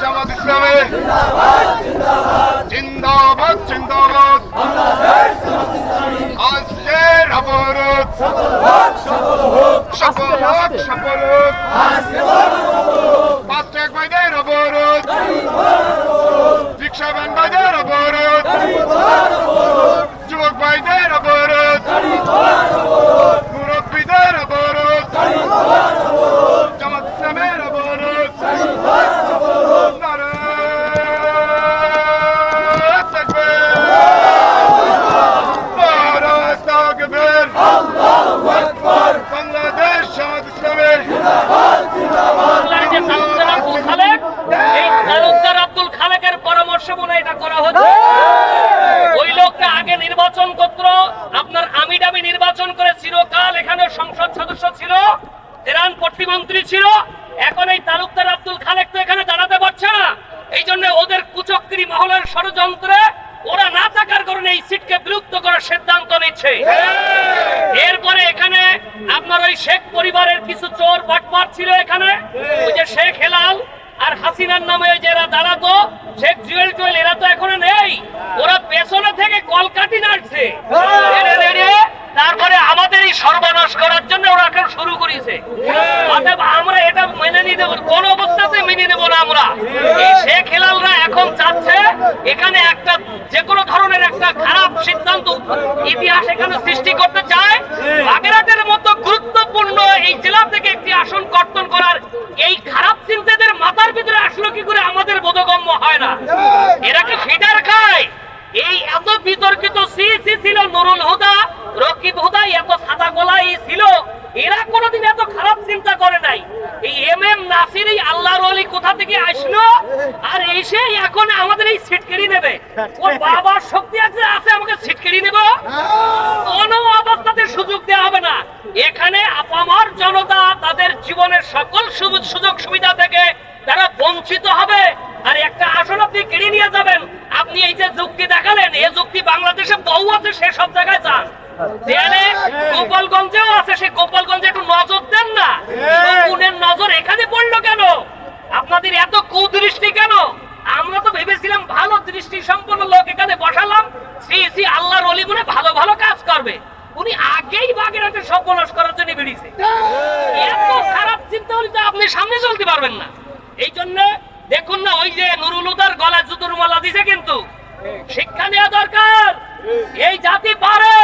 জামাত ইসলামে। জিন্দাবাদ জিন্দাবাদ। আজকের অবরোধ সফল হোক সফল হোক। পাঁচ ট্রাক ভাইদের অবরোধ রিক্সা ভ্যান ভাইদের অবরোধ যুবক ভাইদের অবরোধ মুরব্বীদের অবরোধ জামাত ইসলামের অবরোধ নারায়ণ তাকবীর নারায়ণ তাকবীর বাংলাদেশ জামাত ইসলামের বাংলার যে তালুকদার আব্দুল খালেক এই তালুকদার আব্দুল খালেকের পরামর্শ বলে এটা করা হচ্ছে ওই লোকটা আগে নির্বাচন করত আপনার আমি ডামি নির্বাচন করে চিরকাল এখানে সংসদ সদস্য ছিল তেরান প্রতিমন্ত্রী ছিল এখন এই তালুকদার আব্দুল খালেক তো এখানে দাঁড়াতে পারছে না এই জন্য ওদের কুচক্রি মহলের ষড়যন্ত্রে ওরা না থাকার কারণে এই সিটকে বিলুপ্ত করার সিদ্ধান্ত নিচ্ছে এরপরে এখানে আপনার ওই শেখ পরিবারের কিছু চোর বাটপাট ছিল এখানে ওই যে শেখ হেলাল আর হাসিনার নামে ওই যে এরা দাঁড়াতো শেখ জুয়েল টুয়েল এরা তো এখনও নেই ওরা পেছনে থেকে কলকাতি নাড়ছে এরে এরে, তারপরে আমাদের এই সর্বনাশ করার জন্য ওরা এখন শুরু করেছে অতএব আমরা এটা মেনে নিতে পারি কোন অবস্থাতে মেনে নেব না আমরা শেখ হেলালরা এখন চাচ্ছে এখানে একটা যে কোনো ধরনের একটা খারাপ সিদ্ধান্ত ইতিহাস এখানে সৃষ্টি করতে চায়। বাগেরহাটের মতো গুরুত্বপূর্ণ এই জেলা থেকে একটি আসন কর্তন করার এই খারাপ চিন্তাদের মাথার ভিতরে আসলো কি করে আমাদের বোধগম্য হয় না। এরা কি ফিডার খায় এই এত বিতর্কিত সিসি ছিল নুরুল হুদা, রকিব হুদা এত সাদা গোলাই ছিল, এরা কোনোদিন এত খারাপ চিন্তা করে নাই। এই এম এম নাসির এই আল্লাহর ওলি কোথা থেকে আসলো? আর এসে এখন আমাদের এই সিট কেড়ে নেবে ওর বাবার শক্তি আছে আছে, আমাকে সিট কেড়ে নেবে কোনো অবস্থাতে সুযোগ দেওয়া হবে না। এখানে আপামার জনতা তাদের জীবনের সকল সুযোগ সুবিধা থেকে তারা বঞ্চিত হবে আর একটা আসন আপনি কেড়ে নিয়ে যাবেন আপনি এই যে যুক্তি দেখালেন এই বাংলাদেশে বহু আছে সে সব জায়গায় চান গোপালগঞ্জেও আছে সে গোপালগঞ্জে একটু নজর দেন না। শকুনের নজর এখানে পড়ল কেন? আপনাদের এত কুদৃষ্টি কেন? আমরা তো ভেবেছিলাম ভালো দৃষ্টি সম্পন্ন লোক এখানে বসালাম। আল্লাহর অলিগুনে ভালো ভালো কাজ করবে। উনি আগেই বাগেরহাটে সর্বনাশ করার জন্য বেরিয়েছে। এত খারাপ চিন্তা হলে তো আপনি সামনে চলতে পারবেন না। এই জন্য দেখুন না ওই যে নুরুল উদার গলায় জুতোর মালা দিছে কিন্তু। শিক্ষা নেওয়া দরকার। এই জাতি পারে।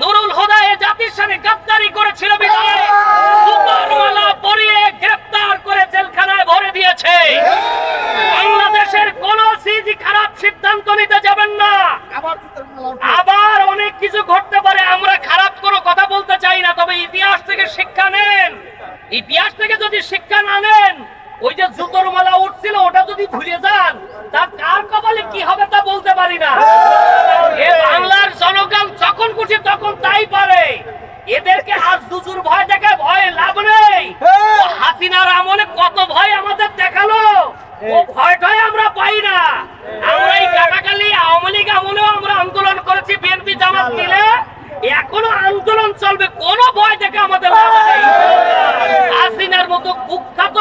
নুরুল হুদা এই জাতির সাথে গাদ্দারি করেছিল পরিয়ে করে জেলখানায় ভরে দিয়েছে। বাংলাদেশের কোন সিজি খারাপ সিদ্ধান্ত নিতে যাবেন না। আবার অনেক কিছু ঘটতে পারে, আমরা খারাপ কোনো কথা বলতে চাই না, তবে ইতিহাস থেকে শিক্ষা নেন। ইতিহাস থেকে যদি শিক্ষা না নেন, ওই যে জুতোর মালা উঠছিল, ওটা যদি ভুলে যান, তার কার কপালে কি হবে তা বলতে পারি না এ বাংলার জনগণ যখন খুশি তখন তাই পারে এদেরকে আজ দুজুর ভয় দেখে ভয় লাভ নেই। হাসিনার আমলে কত ভয় আমাদের দেখাল। ও ভয়টাই আমরা পাই না। আমরা এই কাটাকালি আওয়ামী লীগ আমলেও আমরা আন্দোলন করেছি বিএনপি জামাত মিলে। এখনও আন্দোলন চলবে কোনো ভয় দেখে আমাদের লাভ নেই। হাসিনার মতো কুখ্যাত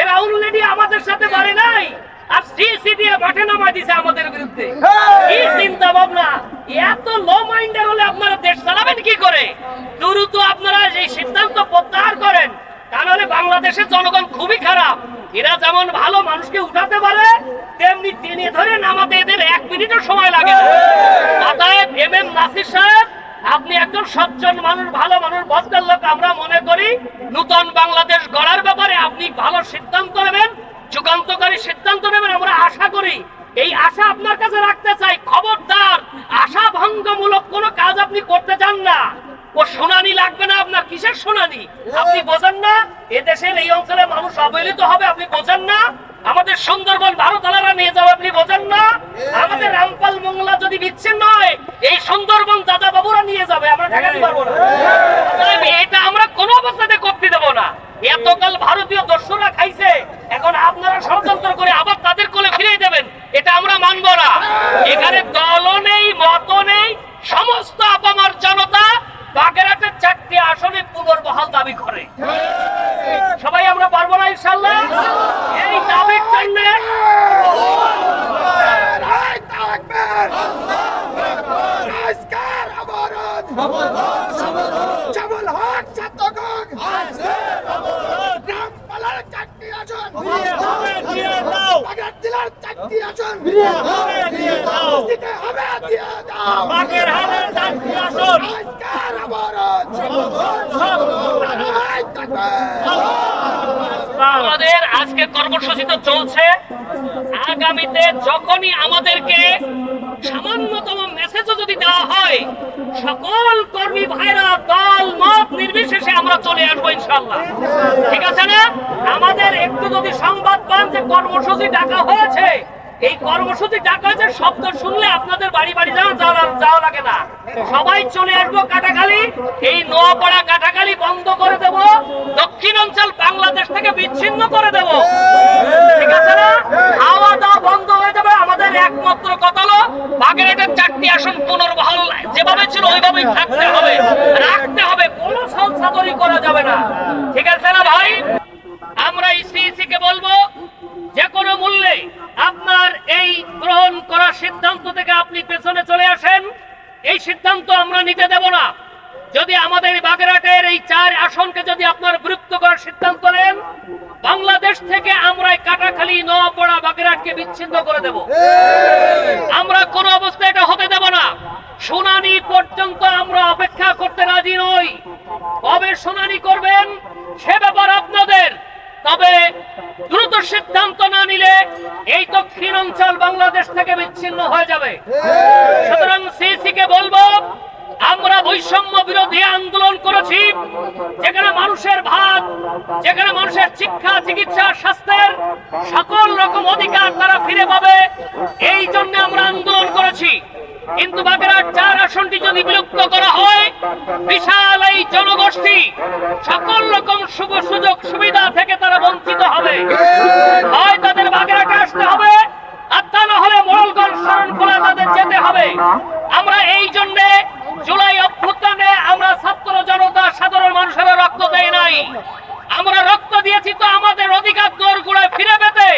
এরা অলরেডি আমাদের সাথে পারে নাই। আর সিসি দিয়ে মাঠে নামাই দিছে আমাদের বিরুদ্ধে। কি চিন্তা ভাবনা? এত লো মাইন্ডের হলে আপনারা দেশ চালাবেন কি করে? দ্রুত আপনারা এই সিদ্ধান্ত প্রত্যাহার করেন তা নাহলে বাংলাদেশের জনগণ খুবই খারাপ। এরা যেমন ভালো মানুষকে উঠাতে পারে, তেমনি টেনে ধরে নামাতে এদের এক মিনিটও সময় লাগে না। অতএব এম এম নাসির সাহেব, আপনি একজন সজ্জন মানুষ, ভালো মানুষ ভদ্র লোক, আমরা মনে করি নূতন বাংলাদেশ গড়ার ব্যাপারে আপনি ভালো সিদ্ধান্ত নেবেন, যুগান্তকারী সিদ্ধান্ত নেবেন, আমরা আশা করি। এই আশা আপনার কাছে রাখতে চাই আশা ভঙ্গমূলক কোনো কাজ আপনি করতে চান না। ও শুনানি লাগবে না আপনার। কিসের শুনানি আপনি বোঝেন না এদেশের এই অঞ্চলে মানুষ অবহেলিত হবে আপনি বোঝেন না। আমাদের সুন্দরবন ভারতালারা নিয়ে যাবে আপনি বোঝেন না। আমাদের রামপাল মংলা যদি বিচ্ছিন্ন হয় এই সুন্দরবন দাদা বাবুরা নিয়ে যাবে আমরা ঠেকাতে পারব না। এটা আমরা কোনো অবস্থাতে করতে দেবো না। এতকাল ভারতীয় দস্যুরা খাইছে এখন আপনারা ষড়যন্ত্র করে আবার তাদের কোলে ফিরিয়ে দেবেন এটা আমরা মানবো না। এখানে দল নেই মত নেই সমস্ত আপামার জনতা বাগেরহাটের চারটি আসনে পুনর্বহাল দাবি করে। সবাই আমরা পারব না ইনশাল্লাহ? এই দাবির জন্য দিয়ে দাও বাগেরহাট জেলার চারটি আমাদের আজকে কর্মসূচি তো চলছে। আগামীতে যখনই আমাদেরকে সামান্যতম মেসেজও যদি দেওয়া হয়, সকল কর্মী ভাইরা দল, মত নির্বিশেষে আমরা চলে আসব ইনশাল্লাহ ঠিক আছে না? আমাদের একটু যদি সংবাদ পান যে কর্মসূচি ডাকা হয়েছে এই কর্মসূচি ডাকা হয়েছে শব্দ শুনলে আপনাদের বাড়ি বাড়ি যাওয়া যাওয়া লাগে না। সবাই চলে আসব কাটাখালি, এই নোয়াপাড়া কাটাখালি বন্ধ করে দেব দক্ষিণ অঞ্চল বাংলাদেশ থেকে বিচ্ছিন্ন করে দেব। ঠিক আছে না? খাওয়া দাওয়া বন্ধ হয়ে যাবে, আমাদের একমাত্র কথা হলো, বাগেরহাটের চারটি আসন পুনর্বহাল, যেভাবে ছিল ওইভাবেই থাকতে হবে, রাখতে হবে, কোনো সংসাদরি করা যাবে না। ঠিক আছে না ভাই? আমরা ইসিসি কে বলব যে কোনো মূল্যে আপনার এই গ্রহণ করার সিদ্ধান্ত থেকে আপনি পেছনে চলে আসেন, এই সিদ্ধান্ত আমরা নিতে দেব না। যদি আমাদের বাগেরহাটের এই চার আসনকে যদি আপনার বিরক্ত করার সিদ্ধান্ত নেন, বাংলাদেশ থেকে আমরা কাটাখালী, নোয়াপাড়া, বাগেরহাটকে বিচ্ছিন্ন করে দেব। আমরা কোনো অবস্থায় এটা হতে দেব না। শুনানি পর্যন্ত আমরা অপেক্ষা করতে রাজি নই। কবে শুনানি করবেন, সে ব্যাপার আপনাদের। তবে সিদ্ধান্ত না নিলে এই দক্ষিণ অঞ্চল বাংলাদেশ থেকে বিচ্ছিন্ন হয়ে যাবে। সুতরাং সিসি কে বলব, আমরা বৈষম্য বিরোধী আন্দোলন করেছি, যেখানে মানুষের ভাত যেখানে মানুষের শিক্ষা, চিকিৎসা, স্বাস্থ্যের সকল রকম অধিকার তারা ফিরে পাবে, এই জন্য আমরা আন্দোলন করেছি। কিন্তু বাগেরহাট চার আসনটি যদি বিলুপ্ত করা হয়, বিশাল এই জনগোষ্ঠী সকল রকম শুভ সুযোগ সুবিধা থেকে তারা বঞ্চিত হবে। হয় তাদের বাগেরহাটে আসতে হবে, আর তা না হলে মোড়লগঞ্জ শরণ করে তাদের যেতে হবে। আমরা এই জন্য জুলাই অভ্যুত্থানে আমরা ছাত্র জনতা, সাধারণ মানুষেরা রক্ত দেয় নাই। আমরা রক্ত দিয়েছি তো আমাদের অধিকার দৌড় গুড়ায় ফিরে পেতে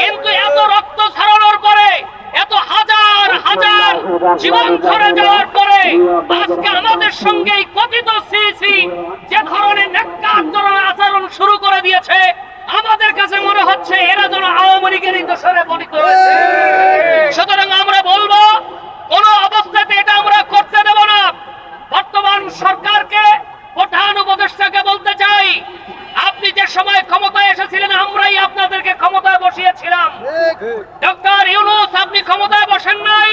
কিন্তু এত রক্ত ছড়ানোর পরে এত হাজার হাজার জীবন ঝরে যাওয়ার পরে আজকে আমাদের সঙ্গে কথিত সিসি যে ধরনের ন্যাক্কার ধরনের আচরণ শুরু করে দিয়েছে। আমাদের কাছে মনে হচ্ছে এরা যেন আওয়ামী লীগের দোষরে পরিণত হয়েছে। সুতরাং আমরা বলব কোন অবস্থাতে এটা আমরা করতে দেব না। বর্তমান সরকারকে প্রধান উপদেষ্টাকে বলতে চাই আপনি যে সময় ক্ষমতায় এসেছিলেন আমরাই আপনাদেরকে ক্ষমতায় বসিয়েছিলাম ডক্টর ইউনুস আপনি ক্ষমতায় বসেন নাই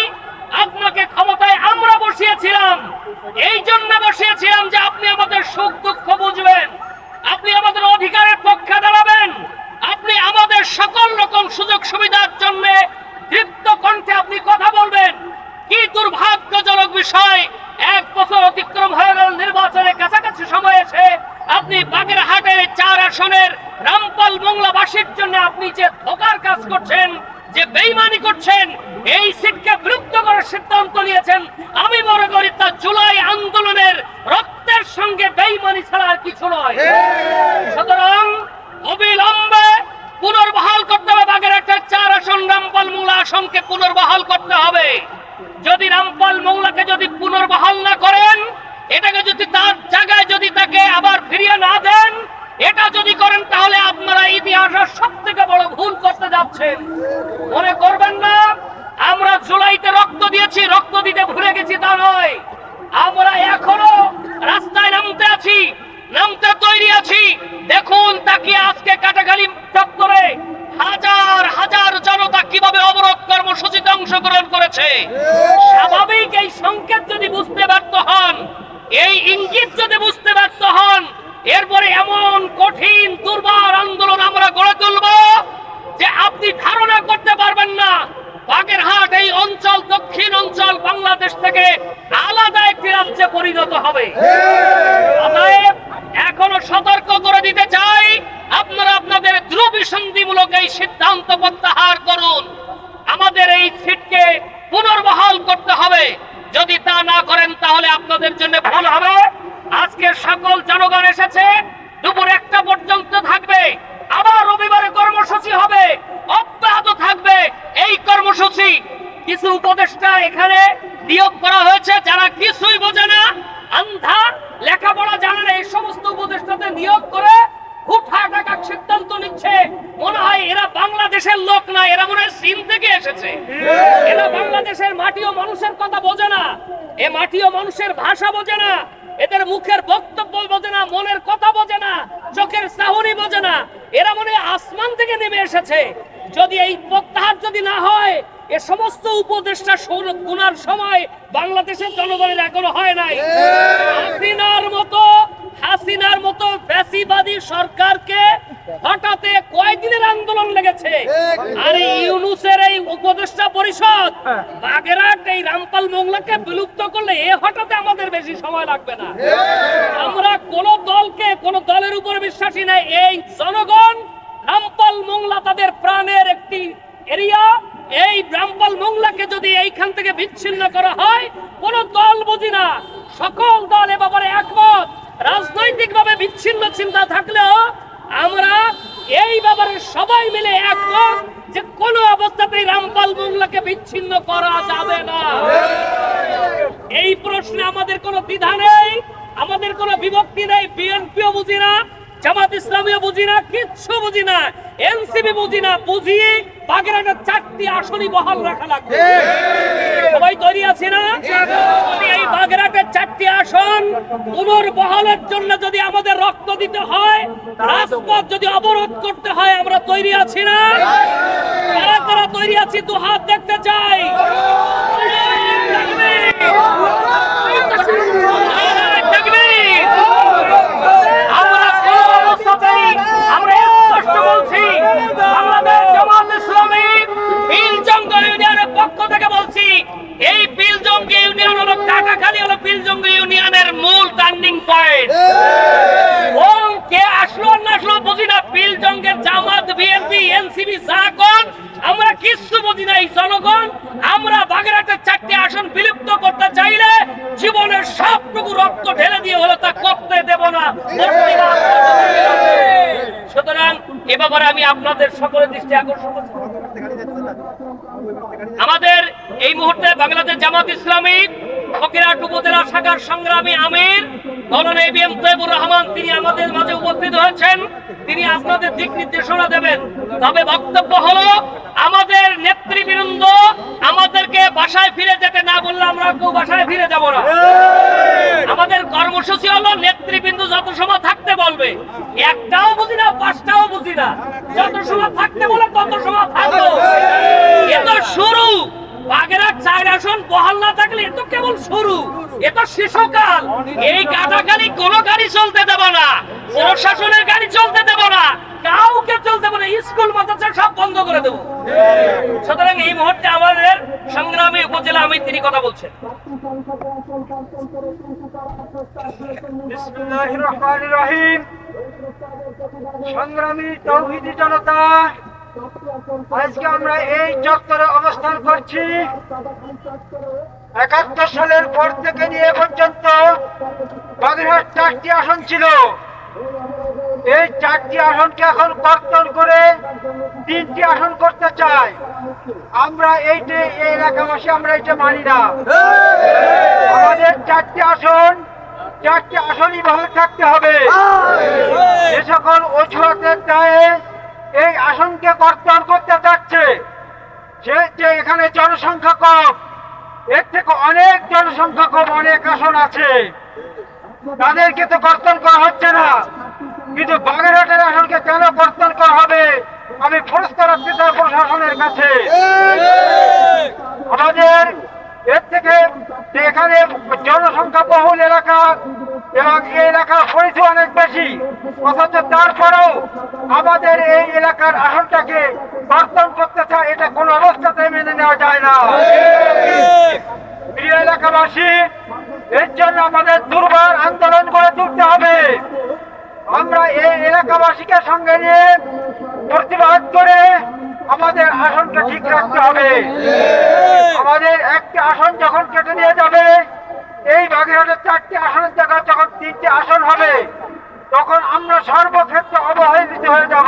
আপনাকে ক্ষমতায় আমরা বসিয়েছিলাম এই জন্য বসিয়েছিলাম যে আপনি আমাদের সুখ দুঃখ বুঝবেন আপনি আমাদের অধিকারের পক্ষে দাঁড়াবেন আপনি আমাদের সকল রকম সুযোগ সুবিধার জন্য দীপ্ত কণ্ঠে আপনি কথা বলবেন কি দুর্ভাগ্যজনক বিষয় এক বছর অতিক্রম হয়ে গেল নির্বাচনের কাছাকাছি সময় এসে আপনি বাগেরহাটের চার আসনের রামপাল মোংলাবাসীর জন্য আপনি ধোকার কাজ করছেন, যে বেইমানি করছেন, এই সিটকে বিলুপ্ত করার সিদ্ধান্ত নিয়েছেন। আমি মনে করি তা জুলাই আন্দোলনের রক্তের সঙ্গে বেইমানি ছাড়া আর কিছু নয়। সুতরাং অবিলম্বে পুনর্বহাল করতে হবে। বাগেরহাটের চার আসন রামপাল মোংলা আসনকে পুনর্বহাল করতে হবে। যদি রামপাল মোংলাকে যদি পুনর্বহাল না করেন, এটাকে যদি তার জায়গায় যদি তাকে আবার ফিরিয়ে না দেন, এটা যদি করেন, তাহলে আপনারা ইতিহাসের সব থেকে বড় ভুল করতে যাচ্ছেন। মনে করবেন না, আমরা জুলাইতে রক্ত দিয়েছি, রক্ত দিতে ভুলে গেছি, তা নয়। আমরা এখনও রাস্তায় নামতে আছি, নামতে তৈরি আছি। দেখুন তাকে আজকে কাটাখালি চত্বরে হাজার হাজার জনতা কীভাবে অবরোধ কর্মসূচিতে অংশগ্রহণ করেছে। স্বাভাবিক এই সংকেত যদি বুঝতে ব্যর্থ হন, এই ইঙ্গিত যদি বুঝতে ব্যর্থ হন, এরপরে এমন কঠিন, দুর্বার আন্দোলন আমরা গড়ে তুলব যে আপনি ধারণা করতে পারবেন না বাগেরহাট এই অঞ্চল দক্ষিণ অঞ্চল বাংলাদেশ থেকে আলাদা একটি রাজ্যে পরিণত হবে। এখনও সতর্ক করে দিতে চাই, আপনারা আপনাদের ধ্রুবিসন্ধিমূলক এই সিদ্ধান্ত প্রত্যাহার করুন। আমাদের এই সিটকে পুনর্বহাল করতে হবে। যদি তা না করেন, তাহলে আপনাদের জন্য ভুল হবে। আজকে সকল জনগণ এসেছে, দুপুর একটা পর্যন্ত থাকবে, আবার রবিবারে কর্মসূচি হবে, অব্যাহত থাকবে। এই কর্মসূচি কিছু উপদেষ্টা এখানে নিয়োগ করা হয়েছে, যারা কিছুই বোঝে না আন্ধা লেখাপড়া জানে না, এই সমস্ত উপদেষ্টাদের নিয়োগ করে হুটহাট সিদ্ধান্ত নিচ্ছে। মনে হয় এরা বাংলাদেশের লোক না, এরা মনে হয় চীন থেকে এসেছে। এরা বাংলাদেশের মাটি ও মানুষের কথা বোঝে না, এ মাটি ও মানুষের ভাষা বোঝে না, এদের মুখের বক্তব্য বোঝে না, মনের কথা বোঝে না, চোখের চাহনি বোঝে না। এরা মনে আসমান থেকে নেমে এসেছে। যদি এই প্রত্যাহার যদি না হয় এ সমস্ত উপদেষ্টা গুনার সময় বাংলাদেশের জনগণের এখনও হয় নাই। হাসিনার মতো হাসিনার মতো ফ্যাসিবাদী সরকারকে হঠাতে কয়দিনের আন্দোলন লেগেছে? আর ইউনুসের এই উপদেষ্টা পরিষদ, বাগেরহাট এই রামপাল মোংলাকে বিলুপ্ত করলে এ হঠাতে আমাদের বেশি সময় লাগবে না। আমরা কোন দলকে, কোন দলের উপর বিশ্বাসী নাই। এই জনগণ রামপাল মোংলা তাদের প্রাণের একটি এরিয়া এই রামপাল মোংলাকে যদি এইখান থেকে বিচ্ছিন্ন করা হয়, কোন দল বুঝি না। সকল দল এ ব্যাপারে একমত। রাজনৈতিকভাবে বিচ্ছিন্ন চিন্তা থাকলেও আমরা এই ব্যাপারে সবাই মিলে একমত যে কোন অবস্থাতেই রামপাল মোংলাকে বিচ্ছিন্ন করা যাবে না। এই প্রশ্নে আমাদের কোনো দ্বিধা নেই, আমাদের কোনো বিভক্তি নেই, বিএনপিও বুঝি না, জামাত ইসলামীও বুঝি না, কিচ্ছু বুঝি না, এনসিপি বুঝি না, বুঝি বাগেরহাটের চারটি আসনই বহাল রাখা লাগবে। সবাই তৈরি আছি না? এই বাগেরহাটের চারটি আসন পুনর্বহালের জন্য যদি আমাদের রক্ত দিতে হয় রাজপথ যদি অবরোধ করতে হয় আমরা তৈরি আছি না? কারা কারা তৈরি আছি দু হাত দেখতে চাই আমরা কোনো অবস্থাতেই আমরা স্পষ্ট বলছি বাংলাদেশ জামাত ইসলামী বিলজঙ্গ ইউনিয়নের পক্ষ থেকে বলছি এই বিলজঙ্গ ইউনিয়ন হলো হলো বিলজঙ্গ ইউনিয়নের মূল টার্নিং পয়েন্ট। ওম কে আসলো আর না আসলো বুঝি না বিলজঙ্গের জামাত বিএনপি এনসিবি যা কোন আমরা কিচ্ছু বুঝি না এই জনগণ। আমরা বাগেরহাটের চারটি আসন বিলুপ্ত করতে চাইলে জীবনের সবটুকু রক্ত ঢেলে দিয়ে হলো তা করতে দেব না। সুতরাং এ ব্যাপারে আমি আপনাদের সকলের দৃষ্টি আকর্ষণ করছি। আমাদের এই মুহূর্তে বাংলাদেশ জামাত ইসলামী উপজেলা শাখার সংগ্রামী আমির রহমান, তিনি আমাদের মাঝে উপস্থিত হয়েছেন। তিনি আপনাদের দিক নির্দেশনা দেবেন। তবে বক্তব্য হলো, আমাদের নেতৃবৃন্দ আমাদেরকে বাসায় ফিরে যেতে না বললে আমরা কেউ বাসায় ফিরে যাব না। আমাদের কর্মসূচি হলো, নেতৃবৃন্দ যত সময় থাকতে বলবে, একটাও বুঝি না, পাঁচটাও বুঝি না। যত সময় থাকতে বলে তত সময় থাকব। এ তো শুরু। বাগেরহাট চার আসন বহাল না থাকলে এ তো কেবল শুরু এ তো শিশুকাল এই গাদাখালি কোনো গাড়ি চলতে দেব না, প্রশাসনের গাড়ি চলতে দেব না, কাউকে চলতে না, স্কুল, মাদ্রাসা সব বন্ধ করে দেবো। সুতরাং এই মুহূর্তে আমাদের সংগ্রামী উপজেলা আমি তিনি কথা বলছেন। সংগ্রামী তৌহিদি জনতা আজকে আমরা এই চত্বরে অবস্থান করছি। একাত্তর সালের পর থেকে নিয়ে পর্যন্ত বাগেরহাট চারটি আসন ছিল। এই চারটি আসনকে এখন কর্তন করে তিনটি আসন করতে চাই। আমরা এইটা এই এলাকাবাসী আমরা এটা মানি না। আমাদের চারটি আসন চারটি আসনই ভালো থাকতে হবে। যে সকল অজুহাতের দায়ে এই আসনকে কর্তন করতে চাচ্ছে সে যে এখানে জনসংখ্যা কম, এর থেকে অনেক জনসংখ্যা কম, অনেক আসন আছে। তাদেরকে তো কর্তন করা হচ্ছে না। কিন্তু বাগেরহাটের আসনকে কেন কর্তন করা হবে? আমি প্রশ্ন রাখতে চাই প্রশাসনের কাছে। আমাদের এর থেকে এখানে জনসংখ্যা বহুল এলাকা এবং এই এলাকার পরিচয় অনেক বেশি। অথচ তারপরেও আমাদের এই এলাকার আসনটাকে কর্তন করতে চায়, এটা কোনো অবস্থাতে মেনে নেওয়া যায় না। প্রিয় এলাকাবাসী, এর জন্য আমাদের দুর্বার আন্দোলন করে তুলতে হবে। আমরা এই এলাকাবাসীকে সঙ্গে নিয়ে প্রতিবাদ করে আমাদের আসনটা ঠিক রাখতে হবে। আমাদের একটি আসন যখন কেটে নিয়ে যাবে এই বাগেরহাটের চারটি আসনের জায়গা যখন তিনটি আসন হবে, তখন আমরা সর্বক্ষেত্রে অবহেলিত হয়ে যাব।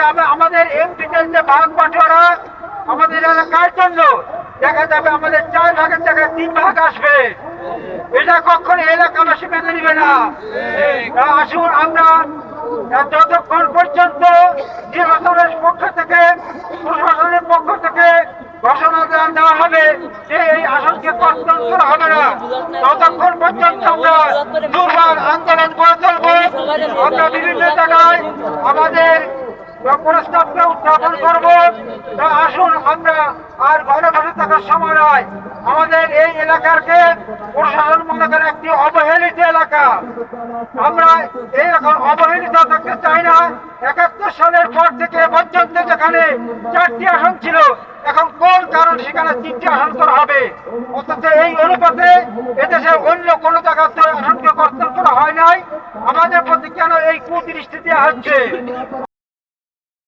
যাবে আমাদের এমপিদের যে ভাগ বাটোয়ারা আমাদের এলাকার জন্য দেখা যাবে আমাদের চার ভাগের জায়গায় তিন ভাগ আসবে। এটা কখনো এলাকাবাসী মেনে নিবে না। আসুন আমরা যতক্ষণ পর্যন্ত নির্বাচনের পক্ষ থেকে প্রশাসনের পক্ষ থেকে ঘোষণা দেওয়া হবে যে এই আসনকে কর্তন করা হবে না। ততক্ষণ পর্যন্ত আমরা দুর্বার আন্দোলন করে চলবো। আমরা বিভিন্ন জায়গায় আমাদের প্রস্তাবকে উত্থাপন করব। আসুন আমরা আর ঘরে বসে থাকার সময় নয়। আমাদের এই এলাকাকে প্রশাসন মনে করে একটি অবহেলিত এলাকা। আমরা এই এখন অবহেলিত থাকতে চাই না। একাত্তর সালের পর থেকে পর্যন্ত যেখানে চারটি আসন ছিল, এখন কোন কারণ সেখানে তিনটি আসন করা হবে? অথচ এই অনুপাতে এদেশে অন্য কোন জায়গাতে আসনকে কর্তন করা হয় নাই। আমাদের প্রতি কেন এই কুদৃষ্টি দেওয়া হচ্ছে